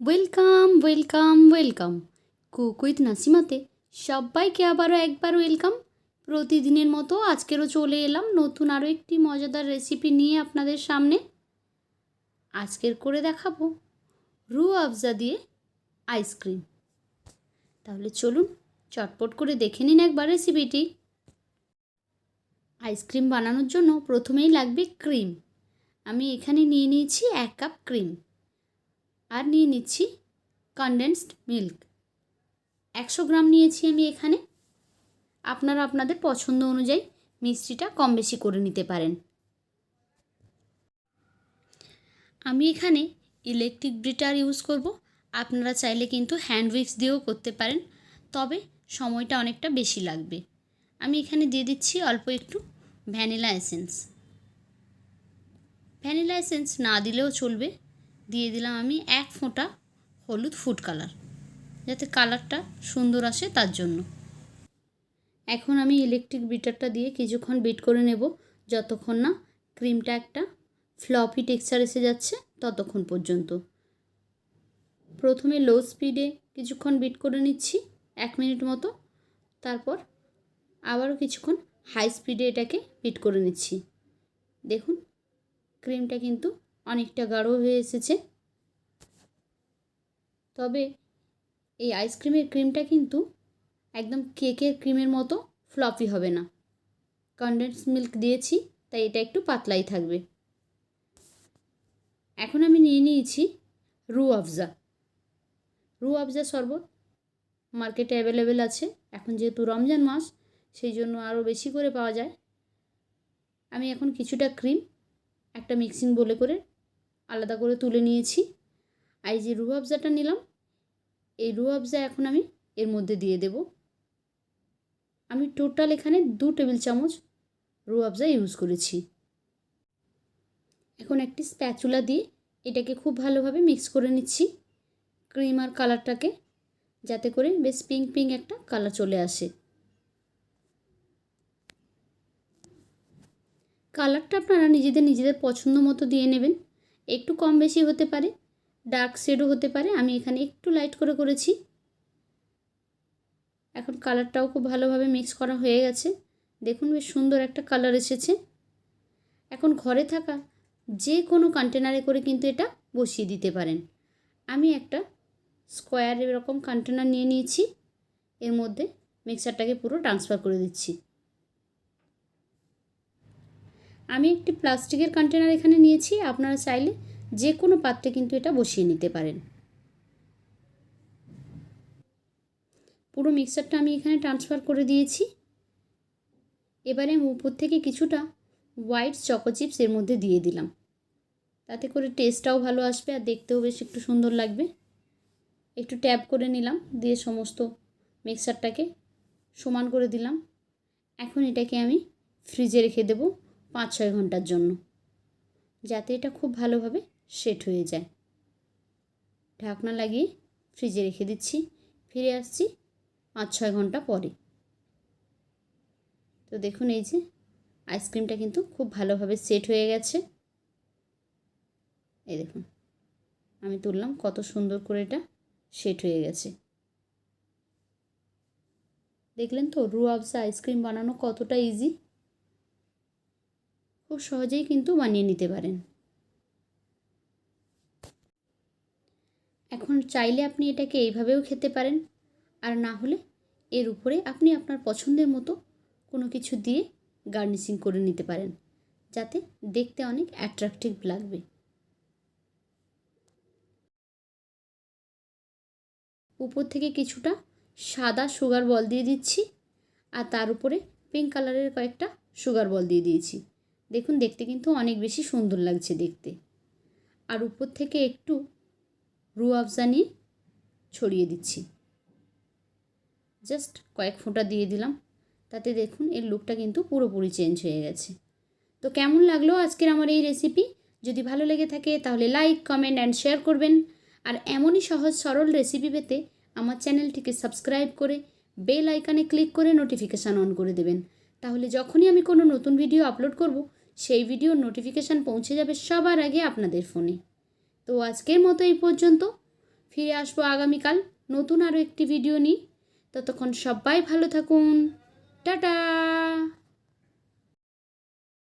Welcome welcome welcome cook with নাসিমাতে সবাইকে আবারও একবার ওয়েলকাম প্রতিদিনের মতো আজকেরও চলে এলাম নতুন আরও একটি মজাদার রেসিপি নিয়ে আপনাদের সামনে। আজকের করে দেখাবো রু আফজা দিয়ে আইসক্রিম তাহলে চলুন চটপট করে দেখে নিন একবার রেসিপিটি আইসক্রিম বানানোর জন্য প্রথমেই লাগবে ক্রিম আমি এখানে নিয়ে নিয়েছি এক কাপ ক্রিম আর নিয়ে নিচ্ছি কনডেন্সড মিল্ক একশো গ্রাম নিয়েছি আমি এখানে। আপনারা আপনাদের পছন্দ অনুযায়ী মিষ্টিটা কম বেশি করে নিতে পারেন। আমি এখানে ইলেকট্রিক ব্রিটার ইউজ করব। আপনারা চাইলে কিন্তু হ্যান্ড উইক্স দিয়েও করতে পারেন। তবে সময়টা অনেকটা বেশি লাগবে। আমি এখানে দিয়ে দিচ্ছি অল্প একটু ভ্যানিলা এসেন্স ভ্যানিলা এসেন্স না দিলেও চলবে। দিয়ে দিলাম আমি এক ফোঁটা হলুদ ফুড কালার যাতে কালারটা সুন্দর আসে তার জন্য। এখন আমি ইলেকট্রিক বিটারটা দিয়ে কিছুক্ষণ বিট করে নেব, যতক্ষণ না ক্রিমটা একটা ফ্লপি টেক্সচার এসে যাচ্ছে ততক্ষণ পর্যন্ত। প্রথমে লো স্পিডে কিছুক্ষণ বিট করে নিচ্ছি, এক মিনিট মতো। তারপর আবারও কিছুক্ষণ হাই স্পিডে এটাকে বিট করে নিচ্ছি। দেখুন ক্রিমটা কিন্তু অনেকটা গাঢ় হয়ে এসেছে। তবে এই আইসক্রিমের ক্রিমটা কিন্তু একদম কেকের ক্রিমের মতো ফ্লপি হবে না। কনডেন্স মিল্ক দিয়েছি, তাই এটা একটু পাতলাই থাকবে। এখন আমি নিয়ে নিয়েছি রু আফজা রু আফজা শরবত মার্কেটে অ্যাভেলেবেল আছে। এখন যেহেতু রমজান মাস, সেই জন্য আরও বেশি করে পাওয়া যায়। আমি এখন কিছুটা ক্রিম একটা মিক্সিং বলে করে আলাদা করে তুলে নিয়েছি। আর এই যে আফজাটা নিলাম, এই রু আফজা এখন আমি এর মধ্যে দিয়ে দেব। আমি টোটাল এখানে দু টেবিল চামচ রু আফজা ইউজ করেছি। এখন একটি স্প্যাচুলা দিয়ে এটাকে খুব ভালোভাবে মিক্স করে নিচ্ছি ক্রিম আর কালারটাকে, যাতে করে বেশ পিঙ্ক পিঙ্ক একটা কালার চলে আসে। কালারটা আপনারা নিজেদের নিজেদের পছন্দ মতো দিয়ে নেবেন। একটু কম বেশি হতে পারে ডার্ক শেডও হতে পারে। আমি এখানে একটু লাইট করে করেছি। এখন কালারটাও খুব ভালোভাবে মিক্স করা হয়ে গেছে। দেখুন বেশ সুন্দর একটা কালার এসেছে। এখন ঘরে থাকা যে কোনো কন্টেনারে করে কিন্তু এটা বসিয়ে দিতে পারেন। আমি একটা স্কোয়ার এরকম কন্টেনার নিয়ে নিয়েছি। এর মধ্যে মিক্সারটাকে পুরো ট্রান্সফার করে দিচ্ছি। আমি একটি প্লাস্টিকের কন্টেনার এখানে নিয়েছি, আপনারা চাইলে যে কোনো পাত্রে কিন্তু এটা বসিয়ে নিতে পারেন। পুরো মিক্সারটা আমি এখানে ট্রান্সফার করে দিয়েছি। এবারে আমি উপর থেকে কিছুটা হোয়াইট চকো চিপস এর মধ্যে দিয়ে দিলাম। তাতে করে টেস্টটাও ভালো আসবে আর দেখতেও বেশ একটু সুন্দর লাগবে। একটু ট্যাপ করে নিলাম, দিয়ে সমস্ত মিক্সারটাকে সমান করে দিলাম। এখন এটাকে আমি ফ্রিজে রেখে দেবো। পাঁচ ছয় ঘণ্টার জন্য, যাতে এটা খুব ভালোভাবে সেট হয়ে যায়। ঢাকনা লাগিয়ে ফ্রিজে রেখে দিচ্ছি, ফিরে আসছি পাঁচ ছয় ঘণ্টা পরে। তো দেখুন এই যে আইসক্রিমটা কিন্তু খুব ভালোভাবে সেট হয়ে গেছে। এই দেখুন, আমি তুললাম কত সুন্দর করে এটা সেট হয়ে গেছে। দেখলেন তো রু আফজা আইসক্রিম বানানো কতটা ইজি খুব সহজেই কিন্তু বানিয়ে নিতে পারেন। এখন চাইলে আপনি এটাকে এইভাবেও খেতে পারেন। আর না হলে এর উপরে আপনি আপনার পছন্দের মতো কোনো কিছু দিয়ে গার্নিশিং করে নিতে পারেন। যাতে দেখতে অনেক অ্যাট্রাকটিভ লাগবে। উপর থেকে কিছুটা সাদা সুগার বল দিয়ে দিচ্ছি। আর তার উপরে পিঙ্ক কালারের কয়েকটা সুগার বল দিয়ে দিয়েছি। দেখুন, দেখতে কিন্তু অনেক বেশি সুন্দর লাগছে দেখতে। আর উপর থেকে একটু রু আফজা নিয়ে ছড়িয়ে দিচ্ছি। জাস্ট কয়েক ফোঁটা দিয়ে দিলাম। তাতে দেখুন, এর লুকটা কিন্তু পুরোপুরি চেঞ্জ হয়ে গেছে। তো কেমন লাগল আজকের আমার এই রেসিপি? যদি ভালো লেগে থাকে, তাহলে লাইক, কমেন্ট অ্যান্ড শেয়ার করবেন। আর এমনই সহজ, সরল রেসিপি পেতে আমার চ্যানেলটিকে সাবস্ক্রাইব করে বেল আইকানে ক্লিক করে নোটিফিকেশান অন করে দেবেন। তাহলে যখনই আমি কোনো নতুন ভিডিও আপলোড করব সেই ভিডিওর নোটিফিকেশান পৌঁছে যাবে সবার আগে আপনাদের ফোনে তো আজকের মতো এই পর্যন্ত। ফিরে আসব আগামীকাল নতুন আরও একটি ভিডিও নিই ততক্ষণ সবাই ভালো থাকুন। টাটা!